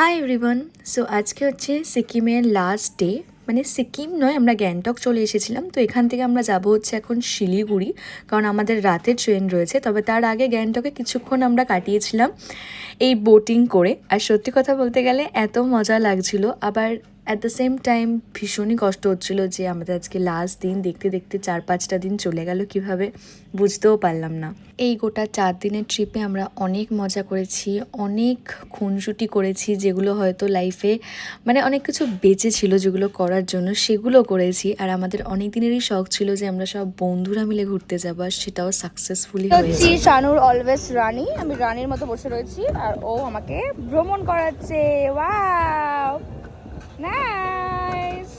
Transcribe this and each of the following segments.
Hi everyone so আজকে হচ্ছে সিকিমের লাস্ট ডে মানে সিকিম নয়, আমরা গ্যাংটক চলে এসেছিলাম। তো এখান থেকে আমরা যাব হচ্ছে এখন শিলিগুড়ি, কারণ আমাদের রাতের ট্রেন রয়েছে। তবে তার আগে গ্যাংটকে কিছুক্ষণ আমরা কাটিয়েছিলাম এই বোটিং করে। আর সত্যি কথা বলতে গেলে এত মজা লাগছিল। আবার অ্যাট দ্য সেম টাইম ভীষণই কষ্ট হচ্ছিল যে আমাদের আজকে লাস্ট দিন দেখতে দেখতে চার পাঁচটা দিন চলে গেল কীভাবে বুঝতেও পারলাম না। এই গোটা চার দিনের ট্রিপে আমরা অনেক মজা করেছি অনেক খুনসুটি করেছি যেগুলো হয়তো লাইফে মানে অনেক কিছু বেঁচে ছিল যেগুলো করার জন্য সেগুলো করেছি। আর আমাদের অনেক দিনেরই শখ ছিল যে আমরা সব বন্ধুরা মিলে ঘুরতে যাব আর সেটাও সাকসেসফুলি হয়েছে। শানুর অলওয়েজ রানী। আমি রানীর মতো বসে রয়েছি আর ও আমাকে ভ্রমণ করাচ্ছে। Wow nice.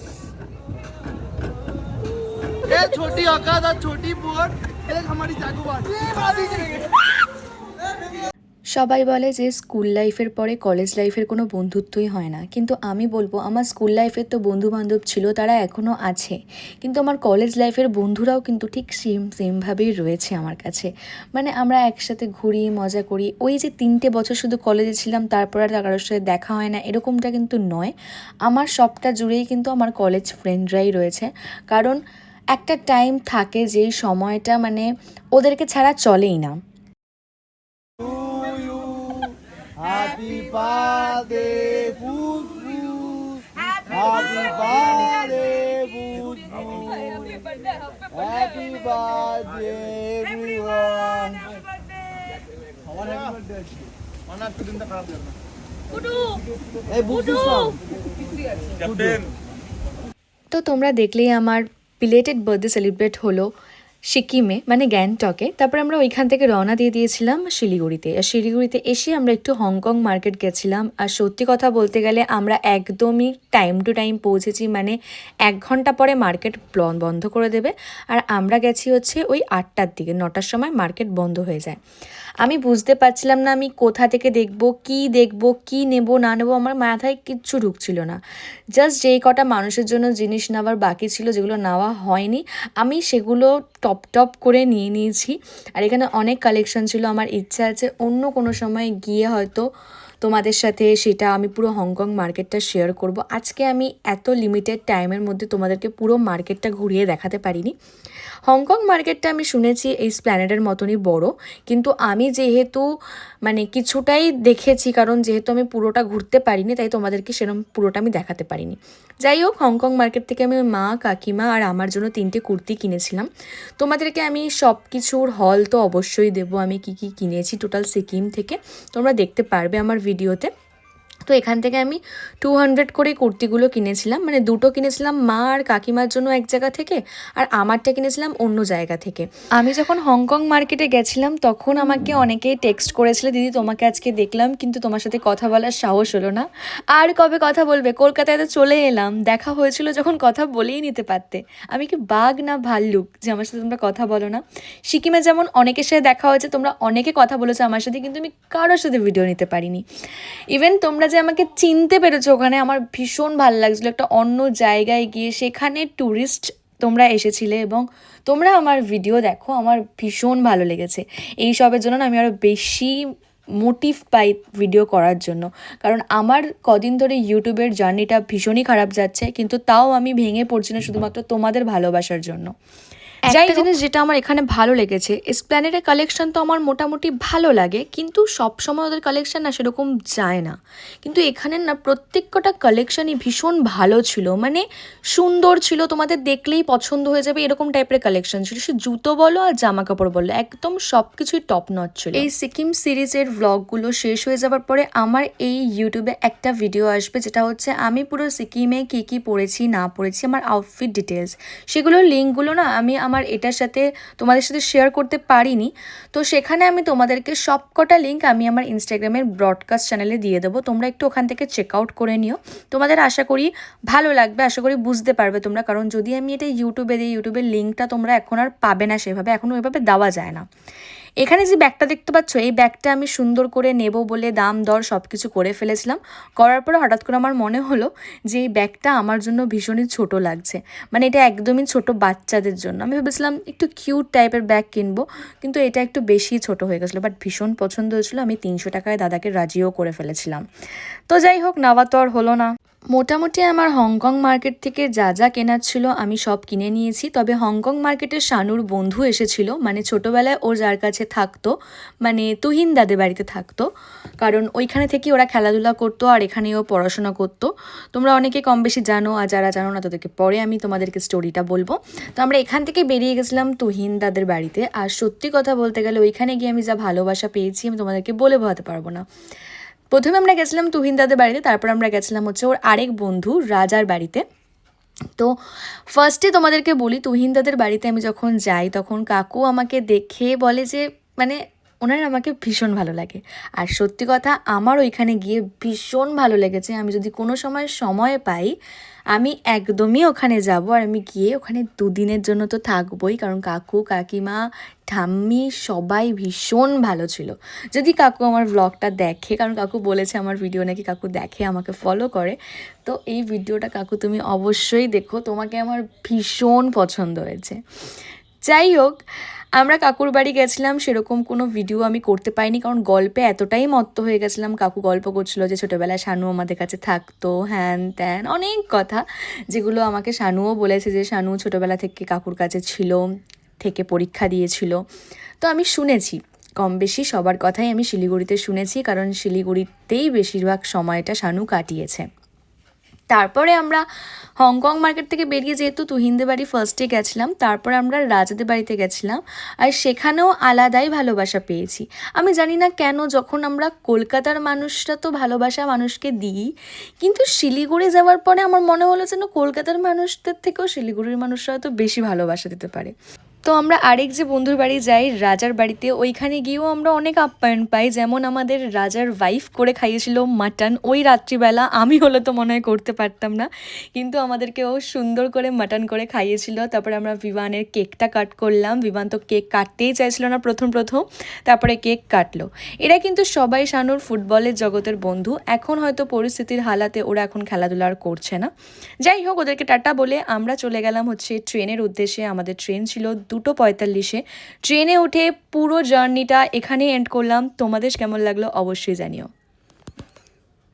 ये छोटी औकात और छोटी बोर्ड एक हमारी जागो बात ये बात ही সবাই বলে যে স্কুল লাইফের পরে কলেজ লাইফের কোনো বন্ধুত্বই হয় না। কিন্তু আমি বলব, আমার স্কুল লাইফের তো বন্ধু বান্ধব ছিল, তারা এখনও আছে। কিন্তু আমার কলেজ লাইফের বন্ধুরাও কিন্তু ঠিক সেম সেমভাবেই রয়েছে আমার কাছে। মানে আমরা একসাথে ঘুরি, মজা করি। ওই যে তিনটে বছর শুধু কলেজে ছিলাম, তারপর আর কারোর সাথে দেখা হয় না, এরকমটা কিন্তু নয়। আমার সবটা জুড়েই কিন্তু আমার কলেজ ফ্রেন্ডরাই রয়েছে। কারণ একটা টাইম থাকে যেই সময়টা মানে ওদেরকে ছাড়া চলেই না। Happy birthday, Food Food. Happy birthday, Food Food. Happy birthday, everyone. Our happy birthday. One after the prayer. Kudu. Hey, Kudu. সিকিমে মানে গ্যাংটকে, তারপর আমরা ওইখান থেকে রওনা দিয়ে দিয়েছিলাম শিলিগুড়িতে। আর শিলিগুড়িতে এসে আমরা একটু হংকং মার্কেট গেছিলাম। আর সত্যি কথা বলতে গেলে আমরা একদমই টাইম টু টাইম পৌঁছেছি মানে এক ঘণ্টা পরে মার্কেট বন্ধ করে দেবে। আর আমরা গেছি হচ্ছে ওই আটটার দিকে, নটার সময় মার্কেট বন্ধ হয়ে যায়। আমি বুঝতে পারছিলাম না আমি কোথা থেকে দেখব, কি দেখব, কি নেব, না নেব, আমার মাথায় কিচ্ছু ঢুকছিল না। জাস্ট যেই কটা মানুষের জন্য জিনিস নেওয়ার বাকি ছিল, যেগুলো নেওয়া হয়নি, আমি সেগুলো টপ টপ করে নিয়ে নিয়েছি। আর এখানে অনেক কালেকশন ছিল, আমার ইচ্ছা আছে অন্য কোনো সময় গিয়ে হয়তো তোমাদের সাথে সেটা আমি পুরো হংকং মার্কেটটা শেয়ার করব। আজকে আমি এত লিমিটেড টাইমের মধ্যে তোমাদেরকে পুরো মার্কেটটা ঘুরিয়ে দেখাতে পারিনি। হংকং মার্কেটটা আমি শুনেছি এই স্প্ল্যানেডের মতনই বড়, কিন্তু আমি যেহেতু মানে কিছুটাই দেখেছি, কারণ যেহেতু আমি পুরোটা ঘুরতে পারিনি, তাই তোমাদেরকে সেরকম পুরোটা আমি দেখাতে পারিনি। যাই হোক হংকং মার্কেট থেকে আমি মা, কাকিমা আর আমার জন্য তিনটে কুর্তি কিনেছিলাম। তোমাদেরকে আমি সব কিছুর হল তো অবশ্যই দেবো। আমি কি কি কিনেছি টোটাল সিকিম থেকে, তোমরা দেখতে পারবে। আমার ভিডিওতে তো এখান থেকে আমি টু হান্ড্রেড করে কুর্তিগুলো কিনেছিলাম। মানে দুটো কিনেছিলাম মা আর কাকিমার জন্য এক জায়গা থেকে আর আমারটা কিনেছিলাম অন্য জায়গা থেকে। আমি যখন হংকং মার্কেটে গেছিলাম তখন আমাকে অনেকেই টেক্সট করেছিল, দিদি, তোমাকে আজকে দেখলাম, কিন্তু তোমার সাথে কথা বলার সাহস হলো না। আর কবে কথা বলবে? কলকাতায় তো চলে এলাম। দেখা হয়েছিল যখন কথা বলেই নিতে পারতে। আমি কি বাঘ না ভাল্লুক যে আমার সাথে তোমরা কথা বলো না? সিকিমে যেমন অনেকের সাথে দেখা হয়েছে, তোমরা অনেকে কথা বলেছ আমার সাথে, কিন্তু আমি কারোর সাথে ভিডিও নিতে পারিনি। ইভেন তোমরা যে আমাকে চিনতে পেরেছ ওখানে, আমার ভীষণ ভালো লাগছিল। একটা অন্য জায়গায় গিয়ে সেখানে ট্যুরিস্ট তোমরা এসেছিলে এবং তোমরা আমার ভিডিও দেখো, আমার ভীষণ ভালো লেগেছে। এই সবের জন্য আমি আরও বেশি মোটিভ পাই ভিডিও করার জন্য। কারণ আমার কদিন ধরে ইউটিউবের জার্নিটা ভীষণই খারাপ যাচ্ছে, কিন্তু তাও আমি ভেঙে পড়ছি না শুধুমাত্র তোমাদের ভালোবাসার জন্য। একটা জিনিস যেটা আমার এখানে ভালো লেগেছে স্প্ল্যানেডের কালেকশন তো আমার মোটামুটি ভালো লাগে কিন্তু সব সময় ওদের কালেকশন না সেরকম যায় না। কিন্তু এখানে না প্রত্যেক কটা কালেকশনই ভীষণ ভালো ছিল মানে সুন্দর ছিল তোমাদের দেখলেই পছন্দ হয়ে যাবে এরকম টাইপের কালেকশন ছিল। সে জুতো বলো আর জামা কাপড় বলো একদম সব কিছুই টপ নট ছিল। এই সিকিম সিরিজের ব্লগগুলো শেষ হয়ে যাওয়ার পরে আমার এই ইউটিউবে একটা ভিডিও আসবে যেটা হচ্ছে আমি পুরো সিকিমে কী কী পরেছি না পরেছি আমার আউটফিট ডিটেলস সেগুলোর লিঙ্কগুলো না আমি আমার এটার সাথে তোমাদের সাথে শেয়ার করতে পারিনি। তো সেখানে আমি তোমাদেরকে সবকটা লিঙ্ক আমি আমার ইনস্টাগ্রামের ব্রডকাস্ট চ্যানেলে দিয়ে দেবো। তোমরা একটু ওখান থেকে চেক আউট করে নিও। তোমাদের আশা করি ভালো লাগবে, আশা করি বুঝতে পারবে তোমরা। কারণ যদি আমি এটা ইউটিউবে দিই ইউটিউবের লিঙ্কটা তোমরা এখন আর পাবে না সেভাবে এখনও ওইভাবে দেওয়া যায় না। এখানে যে ব্যাগটা দেখতে পাচ্ছ, এই ব্যাগটা আমি সুন্দর করে নেব বলে দাম, দর সব কিছু করে ফেলেছিলাম। করার পরে হঠাৎ করে আমার মনে হলো যে এই ব্যাগটা আমার জন্য ভীষণই ছোট লাগছে। মানে এটা একদমই ছোট বাচ্চাদের জন্য। আমি ভেবেছিলাম একটু কিউট টাইপের ব্যাগ কিনবো, কিন্তু এটা একটু বেশি ছোট হয়ে গেছিল। বাট ভীষণ পছন্দ হয়েছিল। আমি তিনশো টাকায় দাদাকে রাজিও করে ফেলেছিলাম। তো যাই হোক, নেওয়া তো আর হলো না। মোটামুটি আমার হংকং মার্কেট থেকে যা যা কেনার ছিল আমি সব কিনে নিয়েছি। তবে হংকং মার্কেটে শানুর বন্ধু এসেছিল মানে ছোটোবেলায় ওর যার কাছে থাকতো মানে তুহিন দাদের বাড়িতে থাকতো। কারণ ওইখানে থেকে ওরা খেলাধুলা করতো আর এখানেও পড়াশোনা করতো। তোমরা অনেকে কম বেশি জানো আর যারা জানো না, তাদেরকে পরে আমি তোমাদেরকে স্টোরিটা বলব। তো আমরা এখান থেকে বেরিয়ে গেছিলাম তুহিন দাদের বাড়িতে। আর সত্যি কথা বলতে গেলে ওইখানে গিয়ে আমি যা ভালোবাসা পেয়েছি আমি তোমাদেরকে বলে বোঝাতে পারব না। প্রথমে আমরা গেছিলাম তুহিন দাদের বাড়িতে, তারপর আমরা গেছিলাম হচ্ছে ওর আরেক বন্ধু রাজার বাড়িতে। তো ফার্স্টে তোমাদেরকে বলি তুহিন দাদের বাড়িতে আমি যখন যাই, তখন কাকু আমাকে দেখে বলে যে মানে ওনার আমাকে ভীষণ ভালো লাগে। আর সত্যি কথা, আমার ওইখানে গিয়ে ভীষণ ভালো লেগেছে। আমি যদি কোনো সময় সময় পাই আমি একদমই ওখানে যাব আর আমি গিয়ে ওখানে দুদিনের জন্য তো থাকবোই, কারণ কাকু, কাকিমা, ঠাম্মি সবাই ভীষণ ভালো ছিল। যদি কাকু আমার ব্লগটা দেখে, কারণ কাকু বলেছে আমার ভিডিও নাকি কাকু দেখে, আমাকে ফলো করে, তো এই ভিডিওটা কাকু তুমি অবশ্যই দেখো, তোমাকে আমার ভীষণ পছন্দ হয়েছে। যাই হোক আমরা কাকুর বাড়ি গেছিলাম, সেরকম কোনো ভিডিও আমি করতে পাইনি কারণ গল্পে এতটাই মত্ত হয়ে গেছিলাম। কাকু গল্প করছিল যে, ছোটোবেলায় শানু আমাদের কাছে থাকতো হ্যান ত্যান, অনেক কথা, যেগুলো আমাকে শানুও বলেছে যে, শানু ছোটোবেলা থেকে কাকুর কাছে ছিল, থেকে পরীক্ষা দিয়েছিল তো আমি শুনেছি। কম বেশি সবার কথাই আমি শিলিগুড়িতে শুনেছি, কারণ শিলিগুড়িতেই বেশিরভাগ সময়টা শানু কাটিয়েছে। তারপরে আমরা হংকং মার্কেট থেকে বেরিয়ে যেহেতু তুহিনদের বাড়ি ফার্স্টে গেছিলাম, তারপরে আমরা রাজাদের বাড়িতে গেছিলাম আর সেখানেও আলাদাই ভালোবাসা পেয়েছি। আমি জানি না কেন যখন আমরা কলকাতার মানুষরা তো ভালোবাসা মানুষকে দিই, কিন্তু শিলিগুড়ি যাওয়ার পরে আমার মনে হলো যেন কলকাতার মানুষদের থেকেও শিলিগুড়ির মানুষরা হয়তো বেশি ভালোবাসা দিতে পারে। তো আমরা আরেক যে বন্ধুর বাড়ি যাই, রাজার বাড়িতে, ওইখানে গিয়েও আমরা অনেক আপ্যায়ন পাই। যেমন আমাদের রাজার ওয়াইফ করে খাইয়েছিল মাটন ওই রাত্রিবেলা। আমি হলে তো মনে হয় করতে পারতাম না। কিন্তু আমাদেরকে ও সুন্দর করে মাটন করে খাইয়েছিল। তারপরে আমরা বিমানের কেকটা কাট করলাম। বিমান তো কেক কাটতেই চাইছিল না প্রথম প্রথম। তারপরে কেক কাটলো। এরা কিন্তু সবাই শানুর ফুটবলের জগতের বন্ধু। এখন হয়তো পরিস্থিতির হালাতে ওরা এখন খেলাধুলা আর করছে না। যাই হোক, ওদেরকে টাটা বলে আমরা চলে গেলাম হচ্ছে ট্রেনের উদ্দেশ্যে। আমাদের ট্রেন ছিল দুটো পঁয়তাল্লিশে। ট্রেনে উঠে পুরো জার্নিটা এখানেই এন্ড করলাম। তোমাদের কেমন লাগল অবশ্যই জানিও।